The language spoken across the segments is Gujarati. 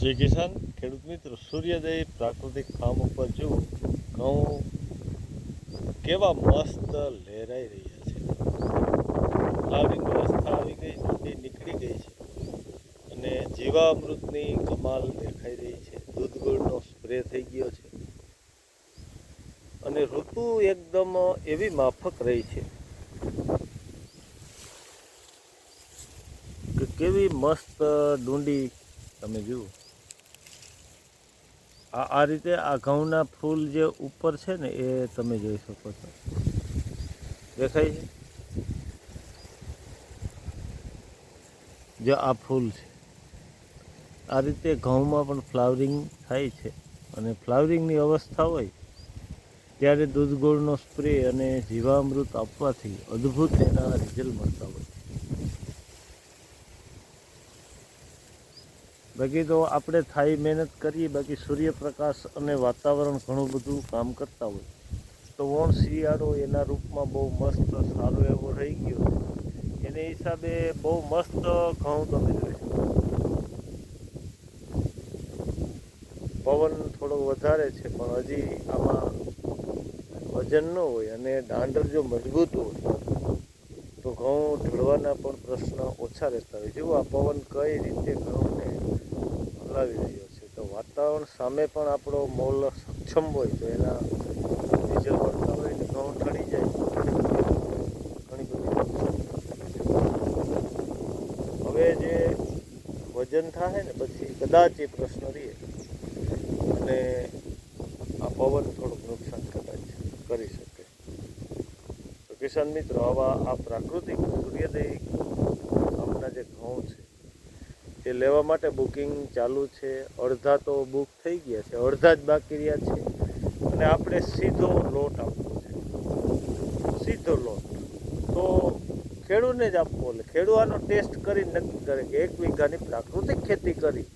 જય કિસાન. ખેડૂત મિત્રો, સૂર્યોદય પ્રાકૃતિક ફાર્મ ઉપર જુઓ ઘઉં કેવા મસ્ત લહેરાઈ રહ્યા છે. ફ્લાવરિંગ વ્યવસ્થા આવી ગઈ, ઠંડી નીકળી ગઈ છે. અને જીવામૃતની કમાલ દેખાઈ રહી છે. દૂધ ગોળનો સ્પ્રે થઈ ગયો છે. અને ઋતુ એકદમ એવી માફક રહી છે કે કેવી મસ્ત ડુંડી તમે જુઓ. આ રીતે આ ઘઉંના ફૂલ જે ઉપર છે ને, એ તમે જોઈ શકો છો. દેખાય છે? જે આ ફૂલ છે. આ રીતે ઘઉંમાં પણ ફ્લાવરિંગ થાય છે અને ફ્લાવરિંગની અવસ્થા હોય, ત્યારે દૂધ ગોળનો સ્પ્રે અને જીવામૃત આપવાથી અદ્ભુત એના રિઝલ્ટ મળતા હોય બાકી તો આપણે થાય મહેનત કરીએ, બાકી સૂર્યપ્રકાશ અને વાતાવરણ ઘણું બધું કામ કરતા હોય. તો વણ શિયાળો એના રૂપમાં બહુ મસ્ત, સારો એવો રહી ગયો. એને હિસાબે બહુ મસ્ત ઘઉં તમે જોઈ પવન થોડો વધારે છે, પણ હજી આમાં વજન ન હોય અને દાંડર જો મજબૂત હોય, તો ઘઉં ઢળવાના પણ પ્રશ્ન ઓછા રહેતા હોય. જેવું આ પવન કઈ રીતે ઘઉંને હલાવી રહ્યો છે. તો વાતાવરણ સામે પણ આપણો મોલ સક્ષમ હોય તો એના ડીઝલ મળતા હોય ને ઘઉં ઠળી જાય ઘણી બધી હવે જે વજન થાય ને પછી કદાચ એ પ્રશ્ન રહે. અને આ પવન થોડુંક નુકસાન કદાચ કરી શકે. તો કિસાન મિત્રો, આવા આ પ્રાકૃતિક સૂર્યોદય ગામના જે ઘઉં છે તે લેવા માટે બુકિંગ ચાલુ છે. અડધા તો બુક થઈ ગયા છે. અડધા જ બાકી રહ્યા છે. અને આપણે સીધો લોટ આપવો છે. સીધો લોટ. તો ખેડૂતને જ આપવો એટલે આનો ટેસ્ટ કરી નક્કી કરે કે એક વીઘાની પ્રાકૃતિક ખેતી કરી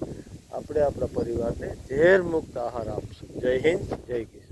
આપણે આપણા પરિવારને ઝેર મુક્ત આહાર આપશું. જય હિન્દ, જય કિસાન.